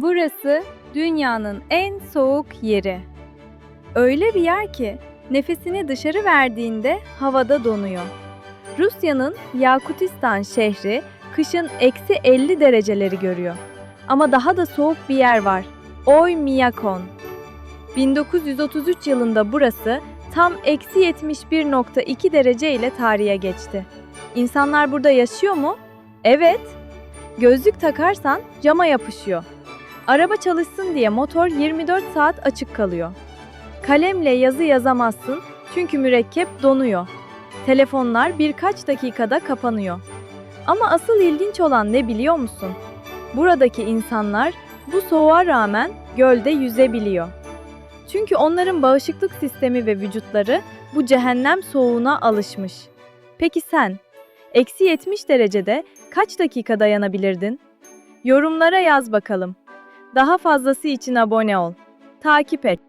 Burası dünyanın en soğuk yeri. Öyle bir yer ki nefesini dışarı verdiğinde havada donuyor. Rusya'nın Yakutistan şehri kışın eksi 50 dereceleri görüyor. Ama daha da soğuk bir yer var. Oymyakon. 1933 yılında burası tam eksi 71.2 derece ile tarihe geçti. İnsanlar burada yaşıyor mu? Evet. Gözlük takarsan cama yapışıyor. Araba çalışsın diye motor 24 saat açık kalıyor. Kalemle yazı yazamazsın çünkü mürekkep donuyor. Telefonlar birkaç dakikada kapanıyor. Ama asıl ilginç olan ne biliyor musun? Buradaki insanlar bu soğuğa rağmen gölde yüzebiliyor. Çünkü onların bağışıklık sistemi ve vücutları bu cehennem soğuğuna alışmış. Peki sen? Eksi 70 derecede kaç dakika dayanabilirdin? Yorumlara yaz bakalım. Daha fazlası için abone ol. Takip et.